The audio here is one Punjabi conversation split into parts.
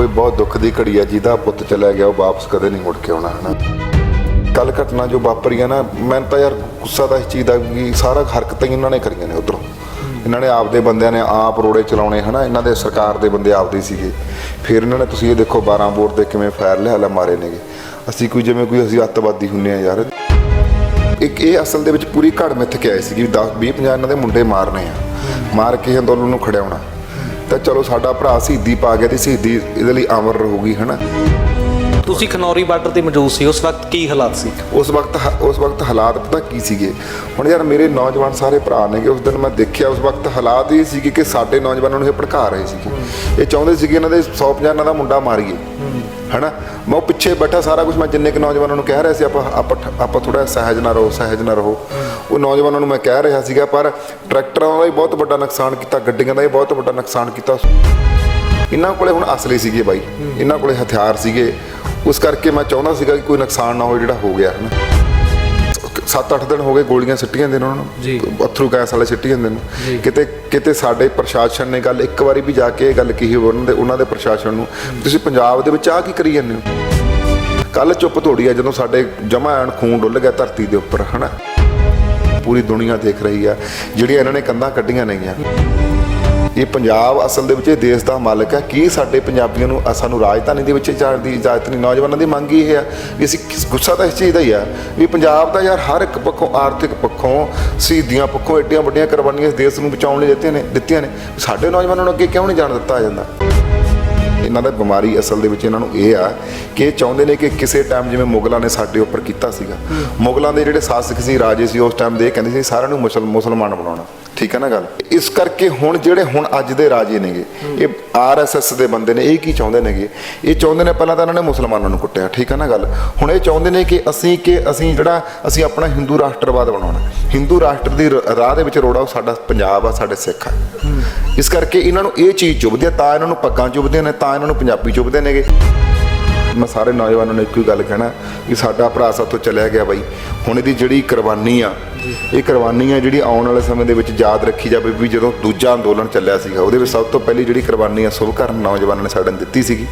ਕੋਈ ਬਹੁਤ ਦੁੱਖ ਦੀ ਘੜੀ ਆ, ਜਿਹਦਾ ਪੁੱਤ ਚਲਾ ਗਿਆ, ਉਹ ਵਾਪਸ ਕਦੇ ਨਹੀਂ ਮੁੜ ਕੇ ਆਉਣਾ, ਹਨਾ। ਕੱਲ ਘਟਨਾ ਜੋ ਵਾਪਰੀ ਆ ਨਾ, ਮੈਨੂੰ ਤਾਂ ਯਾਰ ਗੁੱਸਾ ਤਾਂ ਇਸ ਚੀਜ਼ ਦਾ ਵੀ ਸਾਰਾ ਹਰਕਤਾਂ ਹੀ ਇਹਨਾਂ ਨੇ ਕਰੀਆਂ ਨੇ ਉਧਰੋਂ। ਇਹਨਾਂ ਨੇ ਆਪਦੇ ਬੰਦਿਆਂ ਨੇ ਆਪ ਰੋੜੇ ਚਲਾਉਣੇ, ਹਨਾ, ਇਹਨਾਂ ਦੇ ਸਰਕਾਰ ਦੇ ਬੰਦੇ ਆਪਦੇ ਸੀਗੇ। ਫਿਰ ਇਹਨਾਂ ਨੇ ਤੁਸੀਂ ਇਹ ਦੇਖੋ 12 ਬੋਰ ਦੇ ਕਿਵੇਂ ਫਾਇਰ ਲਿਆ ਲਿਹਾਲਾ ਮਾਰੇ ਨੇਗੇ। ਅਸੀਂ ਕੋਈ ਜਿਵੇਂ ਕੋਈ ਅਸੀਂ ਅੱਤਵਾਦੀ ਹੁੰਨੇ ਆ ਯਾਰ। ਇੱਕ ਇਹ ਅਸਲ ਦੇ ਵਿੱਚ ਪੂਰੀ ਘੜ ਮਿੱਥ ਕੇ ਆਏ ਸੀ ਕਿ 10 20 50 ਇਹਨਾਂ ਦੇ ਮੁੰਡੇ ਮਾਰਨੇ ਆ। ਮਾਰ ਕੇ ਅੰਦੋਲਨ ਨੂੰ ਖੜਿਆਉਣਾ। ਤਾਂ ਚਲੋ ਸਾਡਾ ਭਰਾ ਸ਼ਹੀਦੀ ਪਾ ਗਿਆ ਤੇ ਸ਼ਹੀਦੀ ਇਹਦੇ ਲਈ ਅਮਰ ਰਹੂਗੀ ਹਨਾ? ਤੁਸੀਂ ਖਨੌਰੀ ਬਾਰਡਰ ਤੇ ਮੌਜੂਦ ਸੀ, ਉਸ ਵਕਤ ਕੀ ਹਾਲਾਤ ਸੀ? ਉਸ ਵਕਤ ਹ- ਉਸ ਵਕਤ ਹਾਲਾਤ ਪਤਾ ਕੀ ਸੀਗੇ? ਹੁਣ ਯਾਰ ਮੇਰੇ ਨੌਜਵਾਨ ਸਾਰੇ ਭਰਾ ਨੇਗੇ ਉਸ ਦਿਨ ਮੈਂ ਦੇਖਿਆ, ਉਸ ਵਕਤ ਹਾਲਾਤ ਇਹ ਸੀਗੇ ਕਿ ਸਾਡੇ ਨੌਜਵਾਨਾਂ ਨੂੰ ਇਹ ਭੜਕਾ ਰਹੇ ਸੀਗੇ। ਇਹ ਚਾਹੁੰਦੇ ਸੀਗੇ ਇਹਨਾਂ ਦੇ 150 ਇਹਨਾਂ ਦਾ ਮੁੰਡਾ ਮਾਰੀਏ। ਹਨਾ? ਮੈਂ ਉਹ ਪਿੱਛੇ ਬੈਠਾ, ਸਾਰਾ ਕੁਝ ਮੈਂ ਜਿੰਨੇ ਕੁ ਨੌਜਵਾਨਾਂ ਨੂੰ ਕਹਿ ਰਿਹਾ ਸੀ, ਆਪਾਂ ਆਪਾਂ ਆਪਾਂ ਥੋੜਾ ਸਹਿਜ ਨਾ ਰਹੋ, ਸਹਿਜ ਨਾ ਰਹੋ। ਉਹ ਨੌਜਵਾਨਾਂ ਨੂੰ ਮੈਂ ਕਹਿ ਰਿਹਾ ਸੀਗਾ, ਪਰ ਟਰੈਕਟਰਾਂ ਦਾ ਵੀ ਬਹੁਤ ਵੱਡਾ ਨੁਕਸਾਨ ਕੀਤਾ, ਗੱਡੀਆਂ ਦਾ ਵੀ ਬਹੁਤ ਵੱਡਾ ਨੁਕਸਾਨ ਕੀਤਾ। ਇਹਨਾਂ ਕੋਲੇ ਹੁਣ ਅਸਲੇ ਸੀਗੇ ਬਾਈ। ਇਹਨਾਂ ਕੋਲੇ ਹਥਿਆਰ ਸੀਗੇ। ਉਸ ਕਰਕੇ ਮੈਂ ਚਾਹੁੰਦਾ ਸੀਗਾ ਕਿ ਕੋਈ ਨੁਕਸਾਨ ਨਾ ਹੋਵੇ ਜਿਹੜਾ ਹੋ ਗਿਆ ਹਨਾ। 7-8 ਦਿਨ ਹੋ ਗਏ ਗੋਲੀਆਂ ਸਿੱਟੀਆਂ ਦੇ ਉਹਨਾਂ। ਨੂੰ। ਅਥਰੂ ਗੈਸ ਵਾਲੇ ਸਿੱਟੀ ਜਾਂਦੇ ਨੂੰ। ਕਿਤੇ ਕਿਤੇ ਸਾਡੇ ਪ੍ਰਸ਼ਾਸਨ ਨੇ ਗੱਲ ਇੱਕ ਵਾਰੀ ਵੀ ਜਾ ਕੇ ਇਹ ਗੱਲ ਕਹੀ ਉਹਨਾਂ ਦੇ ਉਹਨਾਂ ਦੇ ਪ੍ਰਸ਼ਾਸਨ ਨੂੰ। ਤੁਸੀਂ ਪੰਜਾਬ ਦੇ ਵਿੱਚ ਆ ਕੀ ਕਰੀ ਜਾਂਦੇ ਹੋ? ਕੱਲ ਚੁੱਪ ਤੋੜੀ ਆ ਜਦੋਂ ਸਾਡੇ ਜਮਾ ਐਨ ਖੂਨ ਡੁੱਲ ਗਿਆ ਧਰਤੀ ਦੇ ਉੱਪਰ ਹਨਾ। ਪੂਰੀ ਦੁਨੀਆ ਦੇਖ ਰਹੀ ਆ ਜਿਹੜੀਆਂ ਇਹਨਾਂ ਨੇ ਕੰਧਾਂ ਕੱਢੀਆਂ ਨੇਗੀਆਂ। ਕਿ ਪੰਜਾਬ ਅਸਲ ਦੇ ਵਿੱਚ ਇਹ ਦੇਸ਼ ਦਾ ਮਾਲਕ ਹੈ। ਕੀ ਸਾਡੇ ਪੰਜਾਬੀਆਂ ਨੂੰ ਸਾਨੂੰ ਰਾਜਧਾਨੀ ਦੇ ਵਿੱਚ ਜਾਣ ਦੀ ਇਜਾਜ਼ਤ ਨਹੀਂ? ਨੌਜਵਾਨਾਂ ਦੀ ਮੰਗ ਹੀ ਇਹ ਆ ਵੀ ਅਸੀਂ ਗੁੱਸਾ ਤਾਂ ਇਸ ਚੀਜ਼ ਦਾ ਹੀ ਆ ਵੀ ਪੰਜਾਬ ਦਾ ਯਾਰ ਹਰ ਇੱਕ ਪੱਖੋਂ, ਆਰਥਿਕ ਪੱਖੋਂ, ਸ਼ਹੀਦੀਆਂ ਪੱਖੋਂ ਏਡੀਆਂ ਵੱਡੀਆਂ ਕੁਰਬਾਨੀਆਂ ਇਸ ਦੇਸ਼ ਨੂੰ ਬਚਾਉਣ ਲਈ ਦਿੱਤੀਆਂ ਨੇ ਦਿੱਤੀਆਂ ਨੇ। ਸਾਡੇ ਨੌਜਵਾਨਾਂ ਨੂੰ ਅੱਗੇ ਕਿਉਂ ਨਹੀਂ ਜਾਣ ਦਿੱਤਾ ਜਾਂਦਾ? ਇਹਨਾਂ ਦਾ ਬਿਮਾਰੀ ਅਸਲ ਦੇ ਵਿੱਚ ਇਹਨਾਂ ਨੂੰ ਇਹ ਆ ਕਿ ਇਹ ਚਾਹੁੰਦੇ ਨੇ ਕਿ ਕਿਸੇ ਟਾਈਮ ਜਿਵੇਂ ਮੁਗਲਾਂ ਨੇ ਸਾਡੇ ਉੱਪਰ ਕੀਤਾ ਸੀਗਾ। ਮੁਗਲਾਂ ਦੇ ਜਿਹੜੇ ਸ਼ਾਸਕ ਸੀ, ਰਾਜੇ ਸੀ, ਉਸ ਟਾਈਮ ਦੇ ਇਹ ਕਹਿੰਦੇ ਸੀ, ਸਾਰਿਆਂ ਨੂੰ ਮੁਸਲ ਮੁਸਲਮਾਨ ਬਣਾਉਣਾ। ਠੀਕ ਹੈ ਨਾ ਗੱਲ? ਇਸ ਕਰਕੇ ਹੁਣ ਜਿਹੜੇ ਹੁਣ ਅੱਜ ਦੇ ਰਾਜੇ ਨੇਗੇ, ਇਹ ਆਰਐਸਐਸ ਦੇ ਬੰਦੇ ਨੇ ਇਹ ਕੀ ਚਾਹੁੰਦੇ ਨੇਗੇ? ਇਹ ਚਾਹੁੰਦੇ ਨੇ ਪਹਿਲਾਂ ਤਾਂ ਇਹਨਾਂ ਨੇ ਮੁਸਲਮਾਨਾਂ ਨੂੰ ਕੁੱਟਿਆ, ਠੀਕ ਹੈ ਨਾ ਗੱਲ? ਹੁਣ ਇਹ ਚਾਹੁੰਦੇ ਨੇ ਕਿ ਅਸੀਂ ਕਿ ਅਸੀਂ ਜਿਹੜਾ, ਅਸੀਂ ਆਪਣਾ ਹਿੰਦੂ ਰਾਸ਼ਟਰਵਾਦ ਬਣਾਉਣਾ। ਹਿੰਦੂ ਰਾਸ਼ਟਰ ਦੀ ਰ- ਰਾਹ ਦੇ ਵਿੱਚ ਰੋੜਾ ਉਹ ਸਾਡਾ ਪੰਜਾਬ ਆ, ਸਾਡੇ ਸਿੱਖ ਆ। ਇਸ ਕਰਕੇ ਇਹਨਾਂ ਨੂੰ ਇਹ ਚੀਜ਼ ਚੁੱਭਦੀ ਆ, ਤਾਂ ਇਹਨਾਂ ਨੂੰ ਪੱਗਾਂ ਚੁੱਭਦੀਆਂ ਨੇ, ਤਾਂ ਇਹਨਾਂ ਨੂੰ ਪੰਜਾਬੀ ਚੁੱਭਦੇ ਨੇਗੇ। ਮੈਂ ਸਾਰੇ ਨੌਜਵਾਨਾਂ ਨੂੰ ਇੱਕੋ ਹੀ ਗੱਲ ਕਹਿਣਾ ਕਿ ਸਾਡਾ ਭਰਾ ਸਾਥੋਂ ਚਲਿਆ ਗਿਆ ਬਾਈ। ਹੁਣ ਇਹਦੀ ਜਿਹੜੀ ਕੁਰਬਾਨੀ ਆ ਇਹ ਕੁਰਬਾਨੀ ਆ ਜਿਹੜੀ ਆਉਣ ਵਾਲੇ ਸਮੇਂ ਦੇ ਵਿੱਚ ਯਾਦ ਰੱਖੀ ਜਾਵੇ ਵੀ ਜਦੋਂ ਦੂਜਾ ਅੰਦੋਲਨ ਚੱਲਿਆ ਸੀਗਾ ਉਹਦੇ ਵਿੱਚ ਸਭ ਤੋਂ ਪਹਿਲੀ ਜਿਹੜੀ ਕੁਰਬਾਨੀ ਆ ਸੁਭਕਰਨ ਨੌਜਵਾਨਾਂ ਨੇ ਸਾਡੇ ਨੂੰ ਦਿੱਤੀ ਸੀਗੀ।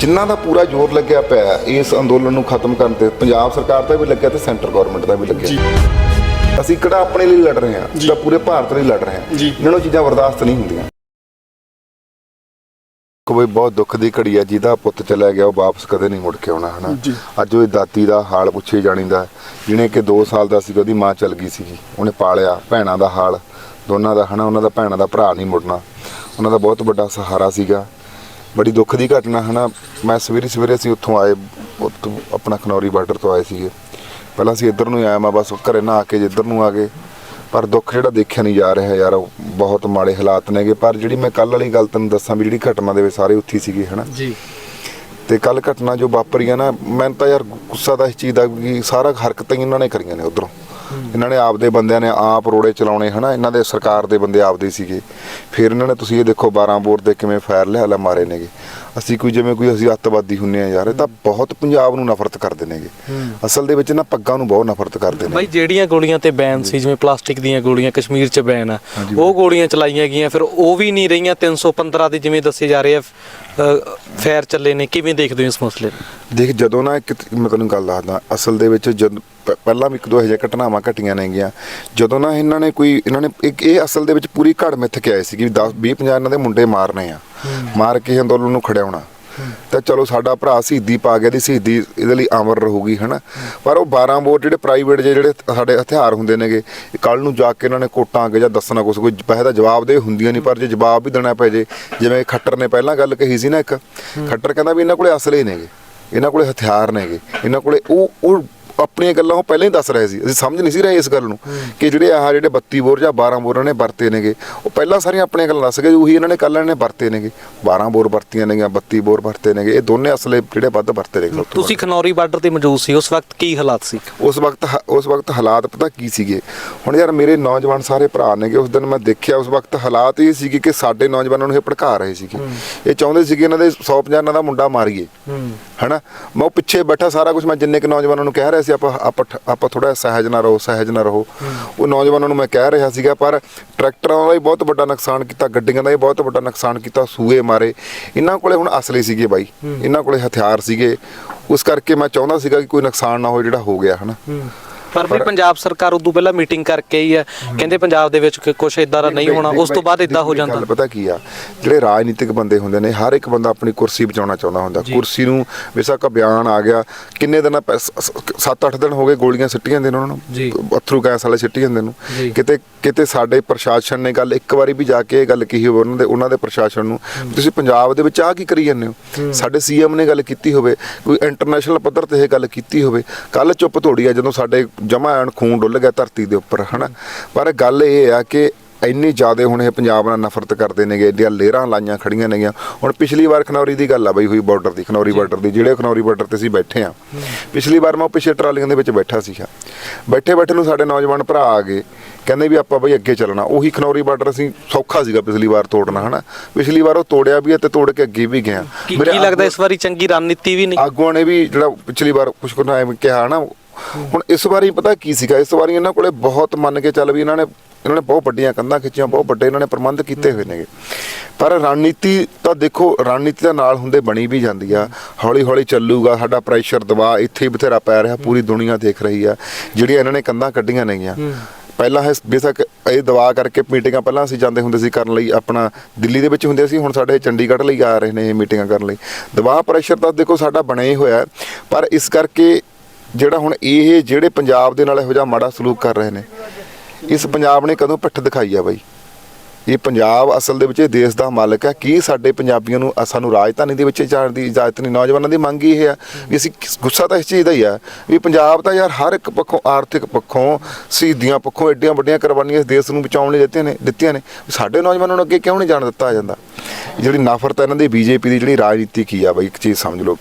ਜਿਨ੍ਹਾਂ ਦਾ ਪੂਰਾ ਜ਼ੋਰ ਲੱਗਿਆ ਪਿਆ ਇਸ ਅੰਦੋਲਨ ਨੂੰ ਖਤਮ ਕਰਨ ਤੇ ਪੰਜਾਬ ਸਰਕਾਰ ਦਾ ਵੀ ਲੱਗਿਆ ਤੇ ਸੈਂਟਰ ਗਵਰਨਮੈਂਟ ਦਾ ਵੀ ਲੱਗਿਆ। ਅਸੀਂ ਕਿਹੜਾ ਆਪਣੇ ਲਈ ਲੜ ਰਹੇ ਹਾਂ ਜਾਂ। ਪੂਰੇ ਭਾਰਤ ਲਈ ਲੜ ਰਹੇ ਹਾਂ? ਇਹਨਾਂ ਨੂੰ ਚੀਜ਼ਾਂ ਬਰਦਾਸ਼ਤ ਨਹੀਂ ਹੁੰਦੀਆਂ। ਕੋਈ ਬਹੁਤ ਦੁੱਖ ਦੀ ਘੜੀ ਆ ਜਿਹਦਾ ਪੁੱਤ ਚਲਾ ਗਿਆ ਉਹ ਵਾਪਸ ਕਦੇ ਨਹੀਂ ਮੁੜ ਕੇ ਆਉਣਾ ਹਨਾ? ਅੱਜ ਉਹ ਦਾਤੀ ਦਾ ਹਾਲ ਪੁੱਛੇ ਜਾਣੀਦਾ ਜਿਹਨੇ ਕਿ 2 ਸਾਲ ਦਾ ਸੀ ਉਹਦੀ ਮਾਂ ਚਲ ਗਈ ਸੀਗੀ। ਉਹਨੇ ਪਾਲਿਆ ਭੈਣਾਂ ਦਾ ਹਾਲ ਦੋਨਾਂ ਦਾ ਹਨਾ? ਉਹਨਾਂ ਦਾ ਭੈਣਾਂ ਦਾ ਭਰਾ ਨਹੀਂ ਮੁੜਨਾ। ਉਹਨਾਂ ਦਾ ਬਹੁਤ ਵੱਡਾ ਸਹਾਰਾ ਸੀਗਾ। ਬੜੀ ਦੁੱਖ ਦੀ ਘਟਨਾ ਹਨਾ? ਮੈਂ ਸਵੇਰੇ ਸਵੇਰੇ ਅਸੀਂ ਉੱਥੋਂ ਆਏ ਉੱਥੋਂ ਆਪਣਾ ਖਨੌਰੀ ਬਾਰਡਰ ਤੋਂ ਆਏ ਸੀਗੇ। ਪਹਿਲਾਂ ਅਸੀਂ ਇੱਧਰ ਨੂੰ ਆਇਆ ਮੈਂ ਬਸ ਘਰੇ ਨਹਾ ਕੇ ਜਿੱਧਰ ਨੂੰ ਆ ਗਏ ਪਰ ਦੁੱਖ ਜਿਹੜਾ ਦੇਖਿਆ ਨਹੀਂ ਜਾ ਰਿਹਾ ਯਾਰ ਬਹੁਤ ਮਾੜੇ ਹਾਲਾਤ ਨੇਗੇ ਪਰ ਜਿਹੜੀ ਮੈਂ ਕੱਲ ਵਾਲੀ ਗੱਲ ਤੈਨੂੰ ਦੱਸਾਂ ਵੀ ਜਿਹੜੀ ਘਟਨਾ ਦੇ ਵਿੱਚ ਸਾਰੇ ਉੱਥੇ ਸੀਗੇ ਹਨਾ? ਜੀ। ਤੇ ਕੱਲ ਘਟਨਾ ਜੋ ਵਾਪਰੀ ਆ ਨਾ ਮੈਂ ਤਾਂ ਯਾਰ ਗੁੱਸਾ ਤਾਂ ਇਸ ਚੀਜ਼ ਦਾ ਵੀ ਸਾਰਾ ਹਰਕਤਾਂ ਹੀ ਇਹਨਾਂ ਨੇ ਕਰੀਆਂ ਨੇ ਉਧਰੋਂ। ਇਹਨਾਂ ਨੇ ਆਪਦੇ ਬੰਦਿਆਂ ਨੇ ਆਪ ਰੋੜੇ ਚਲਾਉਣੇ ਹਨਾ? ਇਹਨਾਂ ਦੇ ਸਰਕਾਰ ਦੇ ਬੰਦੇ ਆਪਦੇ ਸੀਗੇ। ਫਿਰ ਇਹਨਾਂ ਨੇ ਤੁਸੀਂ ਇਹ ਦੇਖੋ 12 ਬੋਰ ਦੇ ਕਿਵੇਂ ਫਾਇਰ ਲਿਹਾਲਾ ਮਾਰੇ ਨੇਗੇ। ਅਸੀਂ ਕੋਈ ਜਿਵੇਂ ਕੋਈ ਅਸੀਂ ਅੱਤਵਾਦੀ ਹੁੰਨੇ ਆ ਯਾਰ ਇਹ ਤਾਂ ਬਹੁਤ ਪੰਜਾਬ ਨੂੰ ਨਫ਼ਰਤ ਕਰਦੇ ਨੇਗੇ। ਅਸਲ ਦੇ ਵਿੱਚ ਨਾ ਪੱਗਾਂ ਨੂੰ ਬਹੁਤ ਨਫ਼ਰਤ ਕਰਦੇ ਨੇ। ਬਾਈ ਜਿਹੜੀਆਂ ਗੋਲੀਆਂ ਤੇ ਬੈਨ ਸੀ ਜਿਵੇਂ ਪਲਾਸਟਿਕ ਦੀਆਂ ਗੋਲੀਆਂ ਕਸ਼ਮੀਰ 'ਚ ਬੈਨ ਆ ਉਹ ਗੋਲੀਆਂ ਚਲਾਈਆਂ ਗਈਆਂ ਫਿਰ ਉਹ ਵੀ ਨਹੀਂ ਰਹੀਆਂ 315 ਦੀ ਜਿਵੇਂ ਦੱਸੇ ਜਾ ਰਹੇ ਆ ਫੈਰ ਚੱਲੇ ਨੇ ਕਿਵੇਂ ਦੇਖਦੇ ਹੋ ਇਸ ਮਸਲੇ ਨੂੰ? ਦੇਖ ਜਦੋਂ ਨਾ ਇੱਕ ਮੈਂ ਤੈਨੂੰ ਗੱਲ ਦੱਸਦਾ ਅਸਲ ਦੇ ਵਿੱਚ ਜਦ ਪ- ਪਹਿਲਾਂ ਵੀ ਇੱਕ ਦੋ ਇਹੋ ਜਿਹੀਆਂ ਘਟਨਾਵਾਂ ਘਟੀਆਂ ਨੇਗੀਆਂ। ਜਦੋਂ ਨਾ ਇਹਨਾਂ ਨੇ ਕੋਈ ਇਹਨਾਂ ਨੇ ਇੱਕ ਇਹ ਅਸਲ ਦੇ ਵਿੱਚ ਪੂਰੀ ਘੜ ਮਿੱਥ ਕੇ ਆਏ ਸੀ ਕਿ 10 20 50 ਇਹਨਾਂ ਦੇ ਮੁੰਡੇ ਮਾਰਨੇ ਆ ਮਾਰ ਕੇ ਅੰਦੋਲਨ ਨੂੰ ਖੜਿਆਉਣਾ। ਤਾਂ ਚਲੋ ਸਾਡਾ ਭਰਾ ਸ਼ਹੀਦੀ ਪਾ ਗਿਆ ਦੀ ਸ਼ਹੀਦੀ ਇਹਦੇ ਲਈ ਅਮਰ ਰਹੂਗੀ ਹਨਾ? ਪਰ ਉਹ 12 ਬੋਰ ਜਿਹੜੇ ਪ੍ਰਾਈਵੇਟ ਜਿਹੜੇ ਸਾਡੇ ਹਥਿਆਰ ਹੁੰਦੇ ਨੇਗੇ ਕੱਲ ਨੂੰ ਜਾ ਕੇ ਇਹਨਾਂ ਨੇ ਕੋਟਾਂ ਅੱਗੇ ਜਾਂ ਦੱਸਣਾ ਕੁਛ ਕੋਈ ਪੈਸੇ ਦਾ ਜਵਾਬ ਦੇ ਹੁੰਦੀਆਂ ਨਹੀਂ ਪਰ ਜੇ ਜਵਾਬ ਵੀ ਦੇਣਾ ਪੈ ਜੇ ਜਿਵੇਂ ਖੱਟਰ ਨੇ ਪਹਿਲਾਂ ਗੱਲ ਕਹੀ ਸੀ ਨਾ ਇੱਕ ਖੱਟਰ ਕਹਿੰਦਾ ਵੀ ਇਹਨਾਂ ਕੋਲੇ ਅਸਲੇ ਨੇਗੇ ਇਹਨਾਂ ਕੋਲੇ ਹਥਿਆਰ ਨੇਗੇ ਇਹਨਾਂ ਕੋਲੇ ਉਹ ਉਹ ਆਪਣੀਆਂ ਗੱਲਾਂ ਉਹ ਪਹਿਲਾਂ ਹੀ ਦੱਸ ਰਹੇ ਸੀ। ਅਸੀਂ ਸਮਝ ਨਹੀਂ ਸੀ ਰਹੇ ਇਸ ਗੱਲ ਨੂੰ ਕਿ ਜਿਹੜੇ ਆਹ ਜਿਹੜੇ 32 ਬੋਰ ਜਾਂ 12 ਬੋਰ ਨੇ ਵਰਤੇ ਨੇਗੇ ਉਹ ਪਹਿਲਾਂ ਸਾਰੀਆਂ ਆਪਣੀਆਂ ਗੱਲਾਂ ਦੱਸ ਗਏ ਉਹੀ ਇਹਨਾਂ ਨੇ ਕੱਲ ਨੇ ਵਰਤੇ ਨੇਗੇ। 12 ਬੋਰ ਵਰਤੀਆਂ ਨੇਗੀਆਂ 32 ਬੋਰ ਵਰਤੇ ਨੇਗੇ ਇਹ ਦੋਨੇ ਅਸਲੇ ਜਿਹੜੇ ਵੱਧ ਵਰਤੇ ਨੇ ਤੁਸੀਂ ਖਨੌਰੀ ਬਾਰਡਰ ਤੇ ਮੌਜੂਦ ਸੀ ਉਸ ਵਕਤ ਕੀ ਹਾਲਾਤ ਸੀ? ਉਸ ਵਕਤ ਉਸ ਵਕਤ ਹਾਲਾਤ ਪਤਾ ਕੀ ਸੀਗੇ? ਹੁਣ ਯਾਰ ਮੇਰੇ ਨੌਜਵਾਨ ਸਾਰੇ ਭਰਾ ਨੇਗੇ ਉਸ ਦਿਨ ਮੈਂ ਦੇਖਿਆ ਉਸ ਵਕਤ ਹਾਲਾਤ ਇਹ ਸੀਗੇ ਕਿ ਸਾਡੇ ਨੌਜਵਾਨਾਂ ਨੂੰ ਇਹ ਭੜਕਾ ਰਹੇ ਸੀਗੇ। ਇਹ ਚਾਹੁੰਦੇ ਸੀਗੇ ਇਹਨਾਂ ਦੇ 150 ਇਹਨਾਂ ਦਾ ਮੁੰਡਾ ਮਾਰੀਏ। ਹਨਾ? ਮੈਂ ਉਹ ਪਿੱਛੇ ਬੈਠਾ ਸਾਰਾ ਕੁਝ ਮੈਂ ਜਿੰਨੇ ਕਿ ਨੌਜਵਾਨਾਂ ਨੂੰ ਕਹਿ ਰਿਹਾ ਰਿਹਾ ਸੀ ਆਪਾਂ ਆਪਾਂ ਥੋੜਾ ਸਹਿਜ ਨਾ ਰਹੋ ਸਹਿਜ ਨਾ ਰਹੋ। ਉਹ ਨੌਜਵਾਨਾਂ ਨੂੰ ਮੈਂ ਕਹਿ ਰਿਹਾ ਸੀਗਾ ਪਰ ਟਰੈਕਟਰਾਂ ਦਾ ਹੀ ਬਹੁਤ ਵੱਡਾ ਨੁਕਸਾਨ ਕੀਤਾ ਗੱਡੀਆਂ ਦਾ ਹੀ ਬਹੁਤ ਵੱਡਾ ਨੁਕਸਾਨ ਕੀਤਾ ਸੂਏ ਮਾਰੇ। ਇਹਨਾਂ ਕੋਲੇ ਹੁਣ ਅਸਲੇ ਸੀਗੇ ਬਾਈ। ਇਹਨਾਂ ਕੋਲੇ ਹਥਿਆਰ ਸੀਗੇ। ਉਸ ਕਰਕੇ ਮੈਂ ਚਾਹੁੰਦਾ ਸੀਗਾ ਕਿ ਕੋਈ ਨੁਕਸਾਨ ਨਾ ਹੋਏ ਜਿਹੜਾ ਹੋ ਗਿਆ ਹਨਾ। ਪਰ ਵੀ ਪੰਜਾਬ ਸਰਕਾਰ ਉਦੋਂ ਪਹਿਲਾਂ ਮੀਟਿੰਗ ਕਰਕੇ ਹੀ ਹੈ। ਕਹਿੰਦੇ ਪੰਜਾਬ ਦੇ ਵਿੱਚ ਕੁਝ ਇਦਾਂ ਦਾ ਨਹੀਂ ਹੋਣਾ ਉਸ ਤੋਂ ਬਾਅਦ ਇਦਾਂ ਹੋ ਜਾਂਦਾ। ਪਤਾ ਕੀ ਆ ਜਿਹੜੇ ਰਾਜਨੀਤਿਕ ਬੰਦੇ ਹੁੰਦੇ ਨੇ ਹਰ ਇੱਕ ਬੰਦਾ ਆਪਣੀ ਕੁਰਸੀ ਬਚਾਉਣਾ ਚਾਹੁੰਦਾ ਹੁੰਦਾ। ਕੁਰਸੀ ਨੂੰ ਬੇਸ਼ੱਕ ਬਿਆਨ ਆ ਗਿਆ ਕਿੰਨੇ ਦਿਨ 7-8 ਦਿਨ ਹੋ ਗਏ ਗੋਲੀਆਂ ਸਿੱਟੀਆਂ ਦੇ ਉਹਨਾਂ। ਨੂੰ। ਅਥਰੂ ਗੈਸ ਵਾਲੇ ਸਿੱਟੀ ਜਾਂਦੇ ਨੂੰ। ਕਿਤੇ ਕਿਤੇ ਸਾਡੇ ਪ੍ਰਸ਼ਾਸਨ ਨੇ ਗੱਲ ਇੱਕ ਵਾਰੀ ਵੀ ਜਾ ਕੇ ਇਹ ਗੱਲ ਕਹੀ ਹੋਵੇ ਉਹਨਾਂ ਦੇ ਉਹਨਾਂ ਦੇ ਪ੍ਰਸ਼ਾਸਨ ਨੂੰ ਤੁਸੀਂ ਪੰਜਾਬ ਦੇ ਵਿੱਚ ਆ ਕੀ ਕਰੀ ਜਾਂਦੇ ਹੋ? ਸਾਡੇ ਸੀਐਮ ਨੇ ਗੱਲ ਕੀਤੀ ਹੋਵੇ ਕੋਈ ਇੰਟਰਨੈਸ਼ਨਲ ਪੱਧਰ ਤੇ ਇਹ ਗੱਲ ਕੀਤੀ ਹੋਵੇ ਕੱਲ ਚੁੱਪ ਥੋੜੀ ਆ ਜਦੋਂ ਸਾਡੇ ਜਮਾ ਐਨ ਖੂਨ ਡੁੱਲ ਗਿਆ ਧਰਤੀ ਦੇ ਉੱਪਰ ਹਨਾ? ਪਰ ਗੱਲ ਇਹ ਆ ਕਿ ਇੰਨੀ ਜ਼ਿਆਦਾ ਹੁਣ ਇਹ ਪੰਜਾਬ ਨਾਲ ਨਫ਼ਰਤ ਕਰਦੇ ਨੇਗੇ ਏਡੀਆਂ ਲੇਅਰਾਂ ਲਾਈਆਂ ਖੜੀਆਂ ਨੇਗੀਆਂ। ਹੁਣ ਪਿਛਲੀ ਵਾਰ ਖਨੌਰੀ ਦੀ ਗੱਲ ਆ ਬਈ ਹੋਈ ਬਾਰਡਰ ਦੀ ਖਨੌਰੀ ਬਾਰਡਰ ਦੀ ਜਿਹੜੇ ਖਨੌਰੀ ਬਾਰਡਰ ਤੇ ਅਸੀਂ ਬੈਠੇ ਆ। ਪਿਛਲੀ ਵਾਰ ਮੈਂ ਉਹ ਪਿਛੇ ਟਰਾਲੀਆਂ ਦੇ ਵਿੱਚ ਬੈਠਾ ਸੀਗਾ। ਬੈਠੇ ਬੈਠੇ ਨੂੰ ਸਾਡੇ ਨੌਜਵਾਨ ਭਰਾ ਆ ਗਏ ਕਹਿੰਦੇ ਵੀ ਆਪਾਂ ਬਈ ਅੱਗੇ ਚੱਲਣਾ। ਉਹੀ ਖਨੌਰੀ ਬਾਰਡਰ ਅਸੀਂ ਸੌਖਾ ਸੀਗਾ ਪਿਛਲੀ ਵਾਰ ਤੋੜਨਾ ਹਨਾ? ਪਿਛਲੀ ਵਾਰ ਉਹ ਤੋੜਿਆ ਵੀ ਹੈ ਤੇ ਤੋੜ ਕੇ ਅੱਗੇ ਵੀ ਗਿਆ। ਕੀ ਲੱਗਦਾ ਇਸ ਵਾਰੀ ਚੰਗੀ ਰਣਨੀਤੀ ਵੀ ਨਹੀਂ? ਆਗੂਆਂ ਨੇ ਵੀ ਜਿਹੜਾ ਪਿਛਲੀ ਵਾਰ ਕੁਝ ਕੁ ਟਾਈਮ ਕਿਹਾ ਨਾ ਹੁਣ ਇਸ ਵਾਰੀ ਪਤਾ ਕੀ ਸੀਗਾ? ਇਸ ਵਾਰੀ ਇਹਨਾਂ ਕੋਲੇ ਬਹੁਤ ਮੰਨ ਕੇ ਚੱਲ ਵੀ ਇਹਨਾਂ ਨੇ ਇਹਨਾਂ ਨੇ ਬਹੁਤ ਵੱਡੀਆਂ ਕੰਧਾਂ ਖਿੱਚੀਆਂ ਬਹੁਤ ਵੱਡੇ ਇਹਨਾਂ ਨੇ ਪ੍ਰਬੰਧ ਕੀਤੇ ਹੋਏ ਨੇਗੇ। ਪਰ ਰਣਨੀਤੀ ਤਾਂ ਦੇਖੋ ਰਣਨੀਤੀ ਦੇ ਨਾਲ ਹੁੰਦੇ ਬਣੀ ਵੀ ਜਾਂਦੀ ਆ। ਹੌਲੀ ਹੌਲੀ ਚੱਲੂਗਾ ਸਾਡਾ ਪ੍ਰੈਸ਼ਰ ਦਬਾਅ ਇੱਥੇ ਹੀ ਬਥੇਰਾ ਪੈ ਰਿਹਾ ਪੂਰੀ ਦੁਨੀਆ ਦੇਖ ਰਹੀ ਆ। ਜਿਹੜੀਆਂ ਇਹਨਾਂ ਨੇ ਕੰਧਾਂ ਕੱਢੀਆਂ ਨੇਗੀਆਂ। ਪਹਿਲਾਂ ਇਹ ਬੇਸ਼ੱਕ ਇਹ ਦਵਾ ਕਰਕੇ ਮੀਟਿੰਗਾਂ ਪਹਿਲਾਂ ਅਸੀਂ ਜਾਂਦੇ ਹੁੰਦੇ ਸੀ ਕਰਨ ਲਈ ਆਪਣਾ ਦਿੱਲੀ ਦੇ ਵਿੱਚ ਹੁੰਦੇ ਸੀ ਹੁਣ ਸਾਡੇ ਚੰਡੀਗੜ੍ਹ ਲਈ ਆ ਰਹੇ ਨੇ ਇਹ ਮੀਟਿੰਗਾਂ ਕਰਨ ਲਈ। ਦਬਾਅ ਪ੍ਰੈਸ਼ਰ ਤਾਂ ਦੇਖੋ ਸਾਡਾ ਬਣਿਆ ਹੀ ਹੋਇਆ। ਹੈ। ਪਰ ਇਸ ਕਰਕੇ ਜਿਹੜਾ ਹੁਣ ਇਹ ਜਿਹੜੇ ਪੰਜਾਬ ਦੇ ਨਾਲ ਇਹੋ ਜਿਹਾ ਮਾੜਾ ਸਲੂਕ ਕਰ ਰਹੇ ਨੇ, ਇਸ ਪੰਜਾਬ ਨੇ ਕਦੋਂ ਪਿੱਠ ਦਿਖਾਈ ਆ ਬਾਈ? ਇਹ ਪੰਜਾਬ ਅਸਲ ਦੇ ਵਿੱਚ ਇਹ ਦੇਸ਼ ਦਾ ਮਾਲਕ ਹੈ ਕੀ ਸਾਡੇ ਪੰਜਾਬੀਆਂ ਨੂੰ ਸਾਨੂੰ ਰਾਜਧਾਨੀ ਦੇ ਵਿੱਚ ਜਾਣ ਦੀ ਇਜਾਜ਼ਤ ਨਹੀਂ? ਨੌਜਵਾਨਾਂ ਦੀ ਮੰਗ ਹੀ ਇਹ ਹੈ ਵੀ ਅਸੀਂ ਗੁੱਸਾ ਤਾਂ ਇਸ ਚੀਜ਼ ਦਾ ਹੀ ਆ ਵੀ ਪੰਜਾਬ ਤਾਂ ਯਾਰ ਹਰ ਇੱਕ ਪੱਖੋਂ ਆਰਥਿਕ ਪੱਖੋਂ, ਸ਼ਹੀਦੀਆਂ ਪੱਖੋਂ ਐਡੀਆਂ ਵੱਡੀਆਂ ਕੁਰਬਾਨੀਆਂ ਇਸ ਦੇਸ਼ ਨੂੰ ਬਚਾਉਣ ਲਈ ਦਿੱਤੀਆਂ ਨੇ ਦਿੱਤੀਆਂ ਨੇ। ਸਾਡੇ ਨੌਜਵਾਨਾਂ ਨੂੰ ਅੱਗੇ ਕਿਉਂ ਨਹੀਂ ਜਾਣ ਦਿੱਤਾ ਜਾਂਦਾ? ਜਿਹੜੀ ਨਫ਼ਰਤ ਹੈ ਇਹਨਾਂ ਦੀ, ਬੀਜੇਪੀ ਦੀ ਜਿਹੜੀ ਰਾਜਨੀਤੀ ਕੀ ਆ ਬਾਈ, ਇੱਕ ਚੀਜ਼ ਸਮਝ ਲਓ।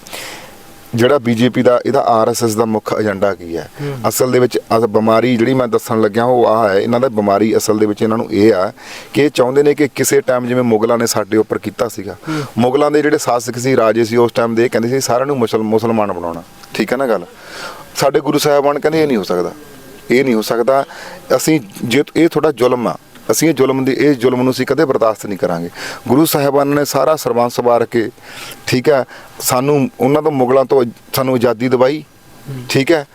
ਜਿਹੜਾ ਬੀਜੇਪੀ ਦਾ ਇਹਦਾ ਆਰਐਸਐਸ ਦਾ ਮੁੱਖ ਏਜੰਡਾ ਕੀ ਹੈ? ਅਸਲ ਦੇ ਵਿੱਚ ਅਸ ਬਿਮਾਰੀ ਜਿਹੜੀ ਮੈਂ ਦੱਸਣ ਲੱਗਿਆ ਉਹ ਆ ਹੈ ਇਹਨਾਂ ਦਾ ਬਿਮਾਰੀ ਅਸਲ ਦੇ ਵਿੱਚ ਇਹਨਾਂ ਨੂੰ ਇਹ ਆ ਕਿ ਇਹ ਚਾਹੁੰਦੇ ਨੇ ਕਿ ਕਿਸੇ ਟਾਈਮ ਜਿਵੇਂ ਮੁਗਲਾਂ ਨੇ ਸਾਡੇ ਉੱਪਰ ਕੀਤਾ ਸੀਗਾ। ਮੁਗਲਾਂ ਦੇ ਜਿਹੜੇ ਸ਼ਾਸਕ ਸੀ ਰਾਜੇ ਸੀ ਉਸ ਟਾਈਮ ਦੇ ਕਹਿੰਦੇ ਸੀ ਸਾਰਿਆਂ ਨੂੰ ਮੁਸਲ ਮੁਸਲਮਾਨ ਬਣਾਉਣਾ। ਠੀਕ ਹੈ ਨਾ ਗੱਲ? ਸਾਡੇ ਗੁਰੂ ਸਾਹਿਬਾਨ ਕਹਿੰਦੇ ਇਹ ਨਹੀਂ ਹੋ ਸਕਦਾ। ਇਹ ਨਹੀਂ ਹੋ ਸਕਦਾ। ਅਸੀਂ ਜੇ ਇਹ ਥੋੜਾ ਜ਼ੁਲਮ ਆ। ਅਸੀਂ ਇਹ ਜ਼ੁਲਮ ਦੀ ਇਹ ਜ਼ੁਲਮ ਨੂੰ ਅਸੀਂ ਕਦੇ ਬਰਦਾਸ਼ਤ ਨਹੀਂ ਕਰਾਂਗੇ। ਗੁਰੂ ਸਾਹਿਬਾਨ ਨੇ ਸਾਰਾ ਸਰਬੰਸ ਵਾਰ ਕੇ, ਠੀਕ ਹੈ, ਸਾਨੂੰ ਉਹਨਾਂ ਤੋਂ ਮੁਗਲਾਂ ਤੋਂ ਸਾਨੂੰ ਆਜ਼ਾਦੀ ਦਿਵਾਈ, ਠੀਕ ਹੈ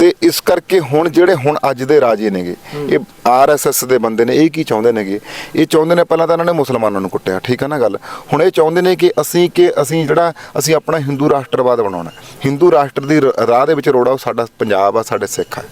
ਤੇ ਇਸ ਕਰਕੇ ਹੁਣ ਜਿਹੜੇ ਹੁਣ ਅੱਜ ਦੇ ਰਾਜੇ ਨੇਗੇ ਇਹ ਆਰਐਸਐਸ ਦੇ ਬੰਦੇ ਨੇ ਇਹ ਕੀ ਚਾਹੁੰਦੇ ਨੇਗੇ? ਇਹ ਚਾਹੁੰਦੇ ਨੇ ਪਹਿਲਾਂ ਤਾਂ ਇਹਨਾਂ ਨੇ ਮੁਸਲਮਾਨਾਂ ਨੂੰ ਕੁੱਟਿਆ ਠੀਕ ਹੈ ਨਾ ਗੱਲ? ਹੁਣ ਇਹ ਚਾਹੁੰਦੇ ਨੇ ਕਿ ਅਸੀਂ ਕਿ ਅਸੀਂ ਜਿਹੜਾ ਅਸੀਂ ਆਪਣਾ ਹਿੰਦੂ ਰਾਸ਼ਟਰਵਾਦ ਬਣਾਉਣਾ ਹਿੰਦੂ ਰਾਸ਼ਟਰ ਦੀ ਰਾਹ ਦੇ ਵਿੱਚ ਰੋੜਾ ਉਹ ਸਾਡਾ ਪੰਜਾਬ ਆ ਸਾਡੇ ਸਿੱਖ ਆ।